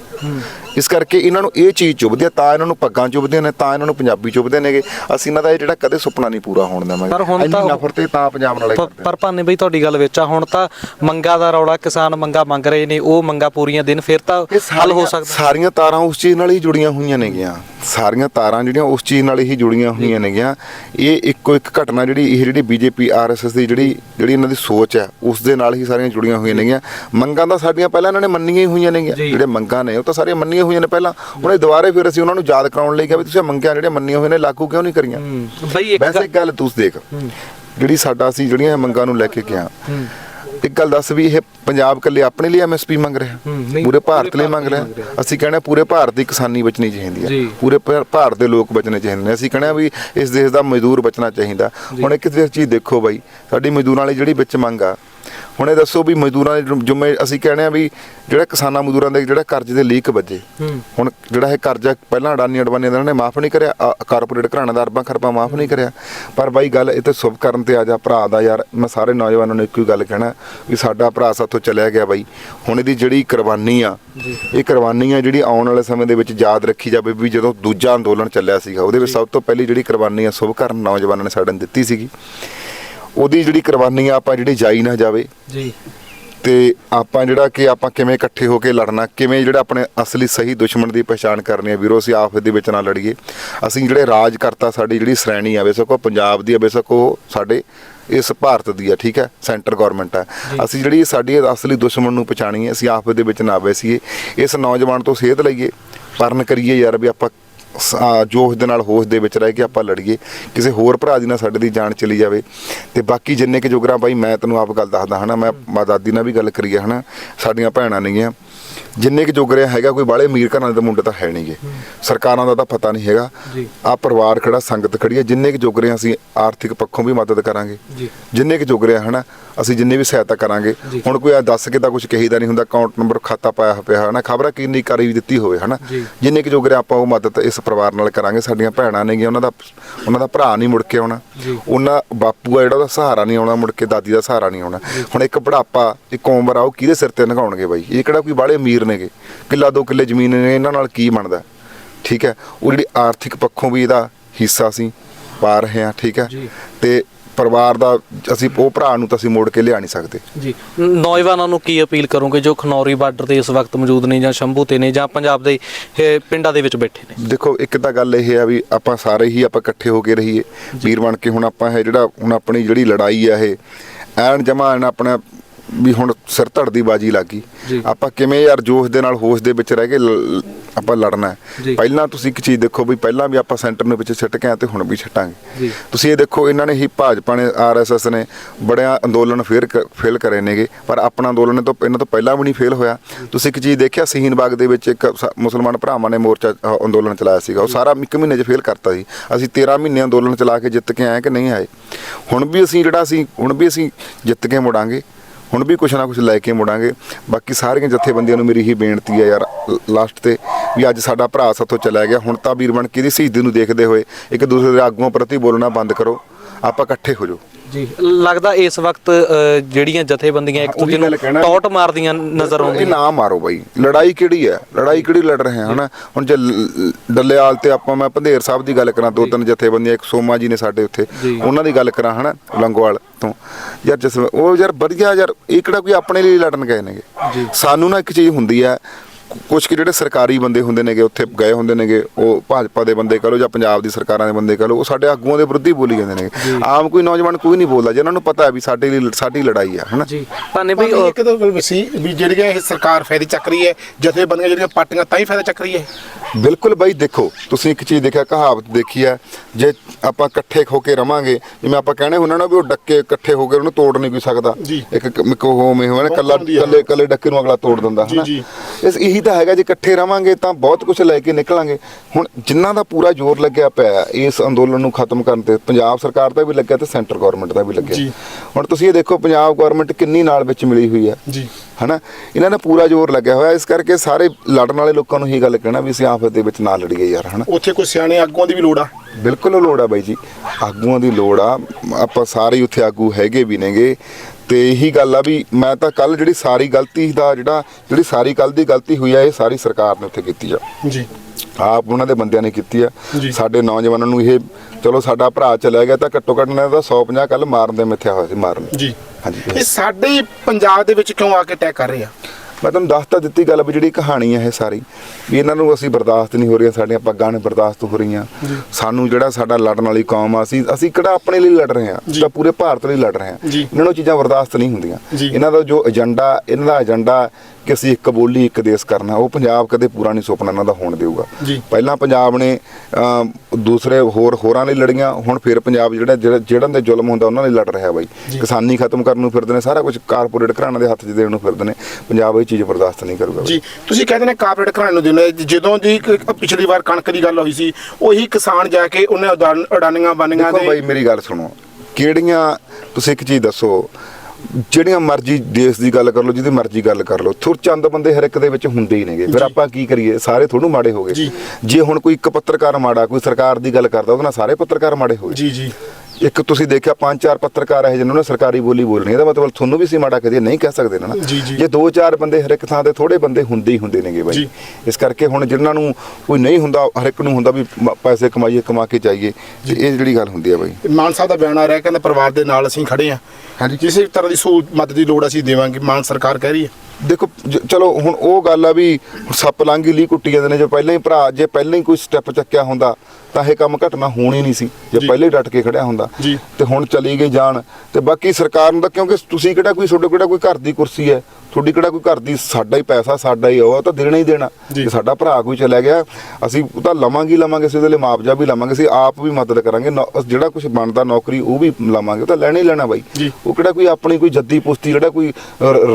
ਇਸ ਕਰਕੇ ਇਹਨਾਂ ਨੂੰ ਇਹ ਚੀਜ਼ ਚੁੱਭਦੀ ਆ ਤਾਂ ਇਹਨਾਂ ਨੂੰ ਪੱਗਾਂ ਚੁੱਭਦੀਆਂ ਨੇ ਤਾਂ ਇਹਨਾਂ ਨੂੰ ਪੰਜਾਬੀ ਚੁੱਭਦੇ ਨੇਗੇ। ਅਸੀਂ ਇਹਨਾਂ ਦਾ ਇਹ ਜਿਹੜਾ ਕਦੇ ਸੁਪਨਾ ਨਹੀਂ ਪੂਰਾ ਹੋਣ ਦੇਵਾਂਗੇ। ਪਰ ਹੁਣ ਤਾਂ- ਨਫ਼ਰਤ ਇਹ ਤਾਂ ਪੰਜਾਬ ਨਾਲ। ਪਰ ਭਾਨੇ ਬਈ ਤੁਹਾਡੀ ਗੱਲ ਵਿੱਚ ਆ ਹੁਣ ਤਾਂ ਮੰਗਾ ਦਾ ਰੌਲਾ ਕਿਸਾਨ ਮੰਗਾ ਮੰਗ ਰਹੇ ਨੇ ਉਹ ਮੰਗਾ ਪੂਰੀਆਂ ਦਿਨ ਫਿਰ ਤਾਂ ਇਹ ਹੱਲ ਹੋ ਸਕਦਾ। ਸਾਰੀਆਂ ਤਾਰਾਂ ਉਸ ਚੀਜ਼ ਨਾਲ ਹੀ ਜੁੜੀਆਂ ਹੋਈਆਂ ਨੇਗੀਆਂ। ਸਾਰੀਆਂ ਤਾਰਾਂ ਜਿਹੜੀਆਂ ਉਸ ਚੀਜ਼ ਨਾਲ ਹੀ ਜੁੜੀਆਂ ਹੋਈਆਂ ਨੇਗੀਆਂ। ਇਹ ਇੱਕੋ ਇੱਕ ਘਟਨਾ ਜਿਹੜੀ ਇਹ ਜਿਹੜੀ ਬੀਜੇਪੀ ਆਰਐਸਐਸ ਦੀ ਜਿਹੜੀ ਜਿਹੜੀ ਇਹਨਾਂ ਦੀ ਸੋਚ ਹੈ ਉਸ ਦੇ ਨਾਲ ਹੀ ਸਾਰੀਆਂ ਜੁੜੀਆਂ ਹੋਈਆਂ ਨੇਗੀਆਂ। ਮੰਗਾਂ ਤਾਂ ਸਾਡੀਆਂ ਪਹਿਲਾਂ ਇਹਨਾਂ ਨੇ ਮੰਨੀਆਂ ਹੀ ਹੋਈਆਂ ਨੇਗੀਆਂ। ਜਿਹੜੇ ਮੰਗਾਂ ਨੇ ਉਹ ਤਾਂ ਸਾਰੀਆਂ ਮੰਨੀਆਂ ਹੋਈਆਂ ਨੇ ਪਹਿਲਾਂ। ਇਹ ਦੁਬਾਰੇ ਫਿਰ ਅਸੀਂ ਉਹਨਾਂ ਨੂੰ ਯਾਦ ਕਰਾਉਣ ਲਈ ਕਿਹਾ ਵੀ ਤੁਸੀਂ ਮੰਗਾਂ ਜਿਹੜੀਆਂ ਮੰਨੀਆਂ ਹੋਈਆਂ ਨੇ ਲਾਗੂ ਕਿਉਂ ਨਹੀਂ ਕਰੀਆਂ? ਬਈ ਇੱਕ ਗੱਲ ਤੂੰ ਦੇਖ। ਜਿਹੜੀ ਸਾਡਾ ਅਸੀਂ ਜਿਹੜੀਆਂ ਮੰਗਾਂ ਨੂੰ ਲੈ ਕੇ ਗਿਆ ਇੱਕ ਗੱਲ ਦੱਸ ਵੀ ਇਹ ਪੰਜਾਬ ਇਕੱਲੇ ਆਪਣੇ ਲਈ ਐਮਐਸਪੀ ਮੰਗ ਰਿਹਾ। ਨਹੀਂ, ਪੂਰੇ ਭਾਰਤ ਲਈ ਮੰਗ ਰਿਹਾ। ਅਸੀਂ ਕਹਿੰਦੇ ਹਾਂ ਪੂਰੇ ਭਾਰਤ ਦੀ ਕਿਸਾਨੀ ਬਚਣੀ ਚਾਹੀਦੀ ਹੈ। ਜੀ। ਪੂਰੇ ਭਾ- ਭਾਰਤ ਦੇ ਲੋਕ ਬਚਣੇ ਚਾਹੀਦੇ ਨੇ। ਅਸੀਂ ਕਹਿੰਦੇ ਹਾਂ ਵੀ ਇਸ ਦੇਸ਼ ਦਾ ਮਜ਼ਦੂਰ ਬਚਣਾ ਚਾਹੀਦਾ। ਹੁਣ ਇੱਕ ਚੀਜ਼ ਦੇਖੋ ਬਾਈ ਸਾਡੀ ਮਜ਼ਦੂਰਾਂ ਵਾਲੀ ਜਿਹੜੀ ਵਿੱਚ ਮੰਗ ਆ ਹੁਣ ਇਹ ਦੱਸੋ ਵੀ ਮਜ਼ਦੂਰਾਂ ਦੇ ਜੁਮੇ ਅਸੀਂ ਕਹਿੰਦੇ ਆ ਵੀ ਜਿਹੜਾ ਕਿਸਾਨਾਂ ਮਜ਼ਦੂਰਾਂ ਦੇ ਜਿਹੜਾ ਕਰਜ਼ੇ ਦੇ ਲੀਕ ਵੱਜੇ। ਹੁਣ ਜਿਹੜਾ ਇਹ ਕਰਜ਼ਾ ਪਹਿਲਾਂ ਅਡਾਨੀ ਅਡਵਾਨੀ ਦਾ ਇਹਨਾਂ ਨੇ ਮਾਫ ਨਹੀਂ ਕਰਿਆ ਕਾਰਪੋਰੇਟ ਘਰਾਣਾ ਦਾ ਅਰਬਾਂ ਖਰਬਾਂ ਮਾਫ ਨਹੀਂ ਕਰਿਆ। ਪਰ ਬਾਈ ਗੱਲ ਇਹ ਤੇ ਸੁਭ ਕਰਨ ਤੇ ਆ ਜਾ ਭਰਾ ਦਾ ਯਾਰ ਮੈਂ ਸਾਰੇ ਨੌਜਵਾਨਾਂ ਨੂੰ ਇੱਕੋ ਹੀ ਗੱਲ ਕਹਿਣਾ ਵੀ ਸਾਡਾ ਭਰਾ ਸਾਥੋਂ ਚਲਿਆ ਗਿਆ ਬਾਈ। ਹੁਣ ਇਹਦੀ ਜਿਹੜੀ ਕੁਰਬਾਨੀ ਆ ਇਹ ਕੁਰਬਾਨੀ ਆ ਜਿਹੜੀ ਆਉਣ ਵਾਲੇ ਸਮੇਂ ਦੇ ਵਿੱਚ ਯਾਦ ਰੱਖੀ ਜਾਵੇ ਵੀ ਜਦੋਂ ਦੂਜਾ ਅੰਦੋਲਨ ਚੱਲਿਆ ਸੀਗਾ ਉਹਦੇ ਵਿੱਚ ਸਭ ਤੋਂ ਪਹਿਲੀ ਜਿਹੜੀ ਕੁਰਬਾਨੀ ਆ ਸੁਭ ਕਰਨ ਨੌਜਵਾਨਾਂ ਨੇ ਸਾਡੇ ਦਿੱਤੀ ਸੀਗੀ। ਉਹਦੀ ਜਿਹੜੀ ਕੁਰਬਾਨੀ ਆ ਆਪਾਂ ਜਿਹੜੀ ਜਾਈ ਨਾ ਜਾਵੇ। ਜੀ। ਤੇ ਆਪਾਂ ਜਿਹੜਾ ਕਿ ਆਪਾਂ ਕਿਵੇਂ ਇਕੱਠੇ ਹੋ ਕੇ ਲੜਨਾ ਕਿਵੇਂ ਜਿਹੜਾ ਆਪਣੇ ਅਸਲੀ ਸਹੀ ਦੁਸ਼ਮਣ ਦੀ ਪਛਾਣ ਕਰਨੀ ਹੈ ਵੀਰੋ ਅਸੀਂ ਆਪਸ ਦੇ ਵਿੱਚ ਨਾ ਲੜੀਏ। ਅਸੀਂ ਜਿਹੜੇ ਰਾਜ ਕਰਤਾ ਸਾਡੀ ਜਿਹੜੀ ਸ਼੍ਰੇਣੀ ਆ ਉਹ ਪੰਜਾਬ ਦੀ ਆ ਉਹ ਸਾਡੇ ਇਸ ਭਾਰਤ ਦੀ ਆ ਠੀਕ ਹੈ? ਸੈਂਟਰ ਗਵਰਨਮੈਂਟ ਆ। ਅਸੀਂ ਜਿਹੜੀ ਸਾਡੀ ਅਸਲੀ ਦੁਸ਼ਮਣ ਨੂੰ ਪਛਾਣੀਏ ਅਸੀਂ ਆਪਸ ਦੇ ਵਿੱਚ ਨਾ ਬੈਸੀਏ। ਇਸ ਨੌਜਵਾਨ ਤੋਂ ਸੇਧ ਲਈਏ। ਪਰਨ ਕਰੀਏ ਯਾਰ ਵੀ ਆਪਾਂ ਸ- ਆ, ਜੋਸ਼ ਦੇ ਨਾਲ ਹੋਸ਼ ਦੇ ਵਿੱਚ ਰਹਿ ਕੇ ਆਪਾਂ ਲੜੀਏ ਕਿਸੇ ਹੋਰ ਭਰਾ ਦੀ ਨਾਲ ਸਾਡੇ ਦੀ ਜਾਨ ਚਲੀ ਜਾਵੇ। ਤੇ ਬਾਕੀ ਜਿੰਨੇ ਕਿ ਜੋਗਰਾ ਬਾਈ ਮੈਂ ਤੈਨੂੰ ਆਪ ਗੱਲ ਦੱਸਦਾ ਹਨਾ ਮੈਂ ਮਾਂ ਦਾਦੀ ਨਾਲ ਵੀ ਗੱਲ ਕਰੀ ਹੈ ਹਨਾ ਸਾਡੀਆਂ ਭੈਣਾਂ ਨੇਗੀਆਂ। ਜਿੰਨੇ ਕਿ ਜੋਗ ਰਿਹਾ ਹੈਗਾ ਕੋਈ ਬਾਲੇ ਅਮੀਰ ਘਰਾਂ ਦੇ ਮੁੰਡੇ ਤਾਂ ਹੈ ਨਹੀਂਗੇ ਸਰਕਾਰਾਂ ਦਾ ਤਾਂ ਪਤਾ ਨਹੀਂ ਹੈਗਾ। ਆ ਪਰਿਵਾਰ ਖੜਾ ਸੰਗਤ ਖੜੀ ਹੈ ਜਿੰਨੇ ਕਿ ਜੋਗ ਰਹੇ ਅਸੀਂ ਆਰਥਿਕ ਪੱਖੋਂ ਵੀ ਮਦਦ ਕਰਾਂਗੇ। ਜਿੰਨੇ ਕਿ ਜੋਗ ਰਿਹਾ ਹਨਾ ਅਸੀਂ ਜਿੰਨੇ ਵੀ ਸਹਾਇਤਾ ਕਰਾਂਗੇ। ਹੁਣ ਕੋਈ ਆ ਦੱਸ ਕੇ ਤਾਂ ਕੁਝ ਕਹੀਦਾ ਨਹੀਂ ਹੁੰਦਾ ਅਕਾਊਂਟ ਨੰਬਰ ਖਾਤਾ ਪਾਇਆ ਪਿਆ ਹਨਾ ਖਬਰਾਂ ਕਿੰਨੀ ਕਰੀ ਵੀ ਦਿੱਤੀ ਹੋਵੇ ਹਨਾ। ਜਿੰਨੇ ਕਿ ਜੋਗ ਰਿਹਾ ਆਪਾਂ ਉਹ ਮਦਦ ਇਸ ਪਰਿਵਾਰ ਨਾਲ ਕਰਾਂਗੇ। ਸਾਡੀਆਂ ਭੈਣਾਂ ਨੇਗੀਆਂ ਉਹਨਾਂ ਦਾ ਉਹਨਾਂ ਦਾ ਭਰਾ ਨਹੀਂ ਮੁੜ ਕੇ ਆਉਣਾ। ਉਹਨਾਂ ਬਾਪੂ ਆ ਜਿਹੜਾ ਉਹਦਾ ਸਹਾਰਾ ਨਹੀਂ ਆਉਣਾ ਮੁੜ ਕੇ ਦਾਦੀ ਦਾ ਸਹਾਰਾ ਨਹੀਂ ਆਉਣਾ। ਹੁਣ ਇੱਕ ਬੁਢਾਪਾ ਇੱਕ ਉਮਰ ਆ ਉਹ ਕਿਹਦੇ ਸਿਰ ਤੇ ਨਗਾਉਣਗੇ ਬਾਈ? ਇਹ ਕਿਹੜਾ ਕੋਈ ਬਾਲੇ ਅਮੀਰ ਨੇਗੇ। ਕਿੱਲਾ ਦੋ ਕਿੱਲੇ ਜ਼ਮੀਨ ਨੇ ਇਹਨਾਂ ਨਾਲ ਕੀ ਬਣਦਾ? ਠੀਕ ਹੈ? ਉਹ ਜਿਹੜੀ ਆਰਥਿਕ ਪੱਖੋਂ ਵੀ ਇਹਦਾ ਹਿੱਸਾ ਸੀ ਪਾ ਰਹੇ ਹਾਂ ਠੀਕ ਹੈ। ਤੇ ਪਰਿਵਾਰ ਦਾ ਅਸੀਂ ਉਹ ਭਰਾ ਨੂੰ ਤਾਂ ਅਸੀਂ ਮੋੜ ਕੇ ਲਿਆ ਨਹੀਂ ਸਕਦੇ। ਜੀ। ਨੌਜਵਾਨਾਂ ਨੂੰ ਕੀ ਅਪੀਲ ਕਰੋਗੇ ਜੋ ਖਨੌਰੀ ਬਾਰਡਰ ਤੇ ਇਸ ਵਕਤ ਮੌਜੂਦ ਨੇ ਜਾਂ ਸ਼ੰਭੂ ਤੇ ਨੇ ਜਾਂ ਪੰਜਾਬ ਦੇ ਪਿੰਡਾਂ ਦੇ ਵਿੱਚ ਬੈਠੇ ਨੇ? ਦੇਖੋ ਇੱਕ ਤਾਂ ਗੱਲ ਇਹ ਆ ਵੀ ਆਪਾਂ ਸਾਰੇ ਹੀ ਆਪਾਂ ਇਕੱਠੇ ਹੋ ਕੇ ਰਹੀਏ। ਵੀਰ ਬਣ ਕੇ ਹੁਣ ਆਪਾਂ ਇਹ ਜਿਹੜਾ ਹੁਣ ਆਪਣੀ ਜਿਹੜੀ ਲੜਾਈ ਆ ਇਹ ਐਨ ਜਮਾ ਐਨ ਆਪਣਾ ਵੀ ਹੁਣ ਸਿਰ ਧੜ ਦੀ ਬਾਜੀ ਲੱਗੀ। ਆਪਾਂ ਕਿਵੇਂ ਯਾਰ ਜੋਸ਼ ਦੇ ਨਾਲ ਹੋਸ਼ ਦੇ ਵਿੱਚ ਰਹਿ ਕੇ ਆਪਾਂ ਲੜਨਾ ਪਹਿਲਾਂ ਤੁਸੀਂ ਇੱਕ ਚੀਜ਼ ਦੇਖੋ ਵੀ ਪਹਿਲਾਂ ਵੀ ਆਪਾਂ ਸੈਂਟਰ ਨੂੰ ਵਿੱਚ ਛੱਟ ਕੇ ਆ ਤੇ ਹੁਣ ਵੀ ਛੱਟਾਂਗੇ। ਤੁਸੀਂ ਇਹ ਦੇਖੋ ਇਹਨਾਂ ਨੇ ਹੀ ਭਾਜਪਾ ਨੇ ਆਰਐਸਐਸ ਨੇ ਬੜਿਆ ਅੰਦੋਲਨ ਫੇਰ ਫੇਲ ਕਰੇ ਨੇਗੇ। ਪਰ ਆਪਣਾ ਅੰਦੋਲਨ ਤੋਂ ਇਹਨਾਂ ਤੋਂ ਪਹਿਲਾਂ ਵੀ ਨਹੀਂ ਫੇਲ ਹੋਇਆ। ਤੁਸੀਂ ਇੱਕ ਚੀਜ਼ ਦੇਖਿਆ ਸੀਨ ਬਾਗ ਦੇ ਵਿੱਚ ਇੱਕ ਮੁਸਲਮਾਨ ਭਰਾਵਾਂ ਨੇ ਮੋਰਚਾ ਅੰਦੋਲਨ ਚਲਾਇਆ ਸੀਗਾ। ਉਹ ਸਾਰਾ ਇੱਕ ਮਹੀਨੇ 'ਚ ਫੇਲ ਕਰਤਾ ਸੀ। ਅਸੀਂ 13 ਮਹੀਨੇ ਅੰਦੋਲਨ ਚਲਾ ਕੇ ਜਿੱਤ ਕੇ ਆਏ ਕਿ ਨਹੀਂ ਆਏ? ਹੁਣ ਵੀ ਅਸੀਂ ਜਿਹੜਾ ਅਸੀਂ ਹੁਣ ਵੀ ਅਸੀਂ ਜਿੱਤ ਕੇ ਮੁੜਾਂਗੇ। ਹੁਣ ਵੀ ਕੁਛ ਨਾ ਕੁਛ ਲੈ ਕੇ ਮੁੜਾਂਗੇ। ਬਾਕੀ ਸਾਰੀਆਂ ਜਥੇਬੰਦੀਆਂ ਨੂੰ ਮੇਰੀ ਹੀ ਬੇਨਤੀ ਹੈ ਯਾਰ ਲਾਸਟ ਤੇ ਵੀ ਅੱਜ ਸਾਡਾ ਭਰਾ ਸਾਥੋਂ ਚਲਾ ਗਿਆ। ਹੁਣ ਤਾਂ ਵੀਰ ਬਣ ਕੇ ਦੀ ਸ਼ਹੀਦੀ ਨੂੰ ਦੇਖਦੇ ਹੋਏ ਇੱਕ ਦੂਸਰੇ ਦੇ ਆਗੂਆਂ ਪ੍ਰਤੀ ਬੋਲਣਾ ਬੰਦ ਕਰੋ। ਆਪਾਂ ਇਕੱਠੇ ਹੋ ਜਾਓ। ਜੀ। ਲੱਗਦਾ ਇਸ ਵਕਤ ਜਿਹੜੀਆਂ ਜਥੇਬੰਦੀਆਂ ਇੱਕ ਦੂਜੇ ਨੂੰ। ਟੌਟ ਮਾਰਦੀਆਂ ਨਜ਼ਰ ਇਹ ਆਉਂਦੀਆਂ ਨਾ ਮਾਰੋ ਬਾਈ। ਲੜਾਈ ਕਿਹੜੀ ਹੈ? ਲੜਾਈ ਕਿਹੜੀ ਲੜ ਰਹੇ ਹਨਾ? ਹੁਣ ਜੇ ਡੱਲੇਵਾਲ ਤੇ ਆਪਾਂ ਮੈਂ ਪੰਧੇਰ ਸਾਹਿਬ ਦੀ ਗੱਲ ਕਰਾਂ ਦੋ ਤਿੰਨ ਜਥੇਬੰਦੀਆਂ ਇੱਕ ਸੋਮਾ ਜੀ ਨੇ ਸਾਡੇ ਉੱਥੇ। ਉਹਨਾਂ ਦੀ ਗੱਲ ਕਰਾਂ ਹਨਾ ਲੰਗੋਵਾਲ ਤੋਂ। ਯਾਰ ਜਿਸ ਉਹ ਯਾਰ ਵਧੀਆ ਯਾਰ ਇਹ ਕਿਹੜਾ ਕੋਈ ਆਪਣੇ ਲਈ ਲੜਨ ਗਏ ਨੇਗੇ। ਸਾਨੂੰ ਨਾ ਇੱਕ ਚੀਜ਼ ਹੁੰਦੀ ਹੈ ਕੁਝ ਕਿ ਜਿਹੜੇ ਸਰਕਾਰੀ ਬੰਦੇ ਹੁੰਦੇ ਨੇਗੇ ਉੱਥੇ ਗਏ ਹੁੰਦੇ ਨੇਗੇ ਉਹ ਭਾਜਪਾ ਦੇ ਬੰਦੇ ਕਹ ਜਾਂ ਪੰਜਾਬ ਦੀ ਸਰਕਾਰਾਂ ਦੇ ਬੰਦੇ ਕਹ ਉਹ ਸਾਡੇ ਆਗੂਆਂ ਦੇ ਵਿਰੁੱਧ ਹੀ ਬੋਲੀ ਜਾਂਦੇ ਨੇਗੇ। ਆਮ ਕੋਈ ਨੌਜਵਾਨ ਕੋਈ ਨਹੀਂ ਬੋਲਦਾ ਜਿਹਨਾਂ ਨੂੰ ਪਤਾ ਹੈ ਵੀ ਸਾਡੇ ਲਈ ਸਾਡੀ ਲੜਾਈ ਆ ਹਨਾ? ਜੀ। ਭਾਨੇ ਬਈ ਇੱਕ ਤਾਂ ਗੱਲ ਸੀ ਵੀ ਜਿਹੜੀਆਂ ਇਹ ਸਰਕਾਰ ਫਾਇਦੇ ਚੱਕ ਰਹੀ ਹੈ ਜਥੇਬੰਦੀਆਂ ਜਿਹੜੀਆਂ ਪਾਰਟੀਆਂ ਤਾਂ ਹੀ ਫਾਇਦਾ ਚੱਕ ਰਹੀ ਹੈ। ਬਿਲਕੁਲ ਬਾਈ ਦੇਖੋ ਤੁਸੀਂ ਇੱਕ ਚੀਜ਼ ਦੇਖਿਆ ਕਹਾਵਤ ਦੇਖੀ ਹੈ ਜੇ ਆਪਾਂ ਇਕੱਠੇ ਹੋ ਕੇ ਰਵਾਂਗੇ ਜਿਵੇਂ ਆਪਾਂ ਕਹਿੰਦੇ ਹੁੰਨਾ ਨਾ ਵੀ ਉਹ ਡੱਕੇ ਇਕੱਠੇ ਹੋ ਕੇ ਉਹਨੂੰ ਤੋੜ ਨਹੀਂ ਕੋਈ ਸਕਦਾ। ਇੱਕ ਇੱਕ ਉਹ ਮੇ ਹੋਵੇ ਨਾ ਕੱਲਾ। ਕੱਲੇ ਕੱਲੇ ਡੱਕੇ ਨੂੰ ਅਗਲਾ ਤੋੜ ਦਿੰਦਾ ਹਨਾ। ਇਸ ਇਹੀ ਤਾਂ ਹੈਗਾ ਜੇ ਇਕੱਠੇ ਰਵਾਂਗੇ ਤਾਂ ਬਹੁਤ ਕੁਝ ਲੈ ਕੇ ਨਿਕਲਾਂਗੇ ਹੁਣ ਜਿਨ੍ਹਾਂ ਦਾ ਪੂਰਾ ਜ਼ੋਰ ਲੱਗਿਆ ਪਿਆ ਇਸ ਅੰਦੋਲਨ ਨੂੰ ਖਤਮ ਕਰਨ ਤੇ ਪੰਜਾਬ ਸਰਕਾਰ ਦਾ ਵੀ ਲੱਗਿਆ ਤੇ ਸੈਂਟਰ ਗਵਰਨਮੈਂਟ ਦਾ ਵੀ ਲੱਗਿਆ। ਹੁਣ ਤੁਸੀਂ ਇਹ ਦੇਖੋ ਪੰਜਾਬ ਗਵਰਨਮੈਂਟ ਕਿੰਨੀ ਨਾਲ ਵਿੱਚ ਮਿਲੀ ਹੋਈ ਹੈ ਜੀ ਹਨਾ? ਇਹਨਾਂ ਦਾ ਪੂਰਾ ਜ਼ੋਰ ਲੱਗਿਆ ਹੋਇਆ। ਇਸ ਕਰਕੇ ਸਾਰੇ ਲੜਨ ਵਾਲੇ ਲੋਕਾਂ ਨੂੰ ਹੀ ਗੱਲ ਕਹਿਣਾ ਵੀ ਅਸੀਂ ਆਪਸ ਦੇ ਵਿੱਚ ਨਾ ਲੜੀਏ ਯਾਰ ਹਨਾ? ਉੱਥੇ ਕੋਈ ਸਿਆਣੇ ਆਗੂਆਂ ਦੀ ਵੀ ਲੋੜ ਆ? ਬਿਲਕੁਲ ਲੋੜ ਆ ਬਾਈ ਜੀ। ਆਗੂਆਂ ਦੀ ਲੋੜ ਆ। ਆਪਾਂ ਸਾਰੇ ਉੱਥੇ ਆਗੂ ਹੈਗੇ ਵੀ ਨੇਗੇ। ਤੇ ਇਹੀ ਗੱਲ ਆ ਵੀ ਮੈਂ ਤਾਂ ਕੱਲ ਜਿਹੜੀ ਸਾਰੀ ਗਲਤੀ ਦਾ ਜਿਹੜਾ ਜਿਹੜੀ ਸਾਰੀ ਕੱਲ ਦੀ ਗਲਤੀ ਹੋਈ ਆ ਇਹ ਸਾਰੀ ਸਰਕਾਰ ਨੇ ਉੱਥੇ ਕੀਤੀ ਆ। ਜੀ। ਆਪ ਉਹਨਾਂ ਦੇ ਬੰਦਿਆਂ ਨੇ ਕੀਤੀ ਆ। ਸਾਡੇ ਨੌਜਵਾਨਾਂ ਨੂੰ ਇਹ ਚਲੋ ਸਾਡਾ ਭਰਾ ਚਲਾ ਗਿਆ ਤਾਂ ਘੱਟੋ ਘੱਟ ਨੇ ਤਾਂ 150 ਕੱਲ ਮਾਰਨ ਦੇ ਮਿੱਥਿਆ ਹੋਇਆ ਸੀ ਮਾਰਨ। ਜੀ। ਹਾਂਜੀ। ਇਹ ਸਾਡੇ ਪੰਜਾਬ ਦੇ ਵਿੱਚ ਕਿਉਂ ਆ ਕੇ ਅਟੈਕ ਕਰ ਰਹੇ ਆ? ਮੈਂ ਤੁਹਾਨੂੰ ਦੱਸ ਤਾਂ ਦਿੱਤੀ ਗੱਲ ਵੀ ਜਿਹੜੀ ਕਹਾਣੀ ਹੈ ਇਹ ਸਾਰੀ ਵੀ ਇਹਨਾਂ ਨੂੰ ਅਸੀਂ ਬਰਦਾਸ਼ਤ ਨਹੀਂ ਹੋ ਰਹੀਆਂ ਸਾਡੀਆਂ ਪੱਗਾਂ ਨੇ ਬਰਦਾਸ਼ਤ ਹੋ ਰਹੀਆਂ ਸਾਨੂੰ ਜਿਹੜਾ ਸਾਡਾ ਲੜਨ ਵਾਲੀ ਕੌਮ ਆ ਅਸੀਂ ਅਸੀਂ ਕਿਹੜਾ ਆਪਣੇ ਲਈ ਲੜ ਰਹੇ ਹਾਂ। ਤਾਂ ਪੂਰੇ ਭਾਰਤ ਲਈ ਲੜ ਰਹੇ ਹਾਂ। ਇਹਨਾਂ ਨੂੰ ਚੀਜ਼ਾਂ ਬਰਦਾਸ਼ਤ ਨਹੀਂ ਹੁੰਦੀਆਂ। ਇਹਨਾਂ ਦਾ ਜੋ ਏਜੰਡਾ ਇਹਨਾਂ ਦਾ ਏਜੰਡਾ ਕਿ ਅਸੀਂ ਇੱਕ ਬੋਲੀ ਇੱਕ ਦੇਸ਼ ਕਰਨਾ ਉਹ ਪੰਜਾਬ ਕਦੇ ਪੂਰਾ ਨਹੀਂ ਸੁਪਨਾ ਇਹਨਾਂ ਦਾ ਹੋਣ ਦੇਊਗਾ। ਪਹਿਲਾਂ ਪੰਜਾਬ ਨੇ ਦੂਸਰੇ ਹੋਰ ਹੋਰਾਂ ਲਈ ਲੜੀਆਂ ਹੁਣ ਫਿਰ ਪੰਜਾਬ ਜਿਹੜਾ ਜਿਹੜਾ- ਦੇ ਜ਼ੁਲਮ ਹੁੰਦਾ ਉਹਨਾਂ ਲਈ ਲੜ ਰਿਹਾ ਬਾਈ ਕਿਸਾਨੀ ਖਤਮ ਕਰਨ ਨੂੰ ਫਿਰਦੇ ਨੇ ਸਾਰਾ ਕੁਝ ਕਾਰਪੋਰੇਟ ਘਰਾਣਿਆਂ ਦੇ ਹੱਥ 'ਚ ਦੇਣ ਨੂੰ ਫਿਰਦੇ ਨੇ ਪੰਜਾਬ ਇਹ ਚੀਜ਼ ਬਰਦਾਸ਼ਤ ਨਹੀਂ ਕਰੂਗਾ। ਜੀ ਤੁਸੀਂ ਕਹਿੰਦੇ ਨੇ ਕਾਰਪੋਰੇਟ ਘਰਾਂ ਨੂੰ ਦੇਣਾ ਜਦੋਂ ਦੀ ਪਿਛਲੀ ਵਾਰ ਕਣਕ ਦੀ ਗੱਲ ਹੋਈ ਸੀ ਉਹੀ ਕਿਸਾਨ ਜਾ ਕੇ ਉਹਨੇ ਉਡਾਨੀਆਂ ਬਾਨੀਆਂ ਦੇਖੋ ਬਾਈ ਦੇ ਮੇਰੀ ਗੱਲ ਸੁਣੋ ਕਿਹੜੀਆਂ ਤੁਸੀਂ ਇੱਕ ਚੀਜ਼ ਦੱਸੋ ਜਿਹੜੀਆਂ ਮਰਜ਼ੀ ਦੇਸ਼ ਦੀ ਗੱਲ ਕਰ ਲਓ ਜਿਹਦੀ ਮਰਜ਼ੀ ਗੱਲ ਕਰ ਲਓ ਥੁਰ ਚੰਦ ਬੰਦੇ ਹਰ ਇੱਕ ਦੇ ਵਿੱਚ ਹੁੰਦੇ ਹੀ ਨੇਗੇ। ਫਿਰ ਆਪਾਂ ਕੀ ਕਰੀਏ? ਸਾਰੇ ਥੋੜੂ ਮਾੜੇ ਹੋ ਗਏ। ਜੀ। ਹੁਣ ਕੋਈ ਇੱਕ ਪੱਤਰਕਾਰ ਮਾੜਾ ਕੋਈ ਸਰਕਾਰ ਦੀ ਗੱਲ ਕਰਦਾ ਉਹਦੇ ਨਾਲ ਸਾਰੇ ਪੱਤਰਕਾਰ ਮਾੜੇ ਹੋ ਗਏ। ਜੀ ਜੀ। ਇੱਕ ਤੁਸੀਂ ਦੇਖਿਆ ਪੰਜ ਚਾਰ ਪੱਤਰਕਾਰ ਹੈ ਜਿਨ੍ਹਾਂ ਨੇ ਸਰਕਾਰੀ ਬੋਲੀ ਬੋਲਣੀ ਇਹਦਾ ਮਤਲਬ ਤੁਹਾਨੂੰ ਵੀ ਸੀ ਮਾੜਾ ਕਦੇ ਨਹੀਂ ਕਹਿ ਸਕਦੇ ਨਾ। ਜੀ, ਦੋ ਚਾਰ ਬੰਦੇ ਹਰ ਇੱਕ ਥਾਂ ਤੇ ਥੋੜੇ ਬੰਦੇ ਹੁੰਦੇ ਹੀ ਹੁੰਦੇ ਨੇਗੇ ਬਾਈ। ਇਸ ਕਰਕੇ ਹੁਣ ਜਿਨ੍ਹਾਂ ਨੂੰ ਕੋਈ ਨਹੀਂ ਹੁੰਦਾ ਹਰ ਇੱਕ ਨੂੰ ਹੁੰਦਾ ਵੀ ਪੈਸੇ ਕਮਾਈਏ ਕਮਾ ਕੇ ਤੇ ਇਹ ਜਿਹੜੀ ਗੱਲ ਹੁੰਦੀ ਹੈ ਬਾਈ। ਮਾਨ ਸਾਹਿਬ ਦਾ ਬਿਆਨ ਆ ਰਿਹਾ ਕਹਿੰਦੇ ਪਰਿਵਾਰ ਦੇ ਨਾਲ ਅਸੀਂ ਖੜੇ ਆ ਹਾਂਜੀ। ਕਿਸੇ ਵੀ ਤਰ੍ਹਾਂ ਦੀ ਸਹੂਲਤ ਮਦਦ ਦੀ ਲੋੜ ਅਸੀਂ ਦੇਵਾਂਗੇ ਮਾਨ ਸਰਕਾਰ ਕਹਿ ਰਹੀ ਹੈ। ਦੇਖੋ ਚਲੋ ਹੁਣ ਉਹ ਗੱਲ ਆ ਵੀ ਸੱਪ ਲਾਂਗੀ ਲਈ ਕੁੱਟੀ ਜਾਂਦੇ ਨੇ ਜੇ ਪਹਿਲਾਂ ਹੀ ਭਰਾ ਜੇ ਪਹਿਲਾਂ ਹੀ ਕੋਈ ਸਟੈਪ ਚੱਕਿਆ ਹੁੰਦਾ ਤਾਂ ਇਹ ਕੰਮ ਘਟਨਾ ਹੋਣੀ ਨਹੀਂ ਸੀ ਜੇ। ਪਹਿਲਾਂ ਹੀ ਡਟ ਕੇ ਖੜਿਆ ਹੁੰਦਾ। ਤੇ ਹੁਣ ਚਲੀ ਗਈ ਜਾਣ ਤੇ ਬਾਕੀ ਸਰਕਾਰ ਨੂੰ ਤਾਂ ਕਿਉਂਕਿ ਤੁਸੀਂ ਕਿਹੜਾ ਕੋਈ ਤੁਹਾਡੇ ਕਿਹੜਾ ਕੋਈ ਘਰ ਦੀ ਕੁਰਸੀ ਹੈ ਤੁਹਾਡੀ ਕਿਹੜਾ ਕੋਈ ਘਰ ਦੀ ਸਾਡਾ ਹੀ ਪੈਸਾ ਸਾਡਾ ਹੀ ਉਹ ਤਾਂ ਦੇਣਾ ਹੀ ਦੇਣਾ ਜੀ। ਸਾਡਾ ਭਰਾ ਕੋਈ ਚਲਾ ਗਿਆ ਅਸੀਂ ਉਹ ਤਾਂ ਲਵਾਂਗੇ ਲਵਾਂਗੇ ਅਸੀਂ ਉਹਦੇ ਲਈ ਮੁਆਵਜ਼ਾ ਵੀ ਲਵਾਂਗੇ ਅਸੀਂ ਆਪ ਵੀ ਮਦਦ ਕਰਾਂਗੇ ਜਿਹੜਾ ਕੁਝ ਬਣਦਾ ਨੌਕਰੀ ਉਹ ਵੀ ਲਵਾਂਗੇ ਉਹ ਤਾਂ ਲੈਣਾ ਹੀ ਲੈਣਾ ਬਾਈ। ਉਹ ਕਿਹੜਾ ਕੋਈ ਆਪਣੀ ਕੋਈ ਜੱਦੀ ਪੁਸਤੀ ਜਿਹੜਾ ਕੋਈ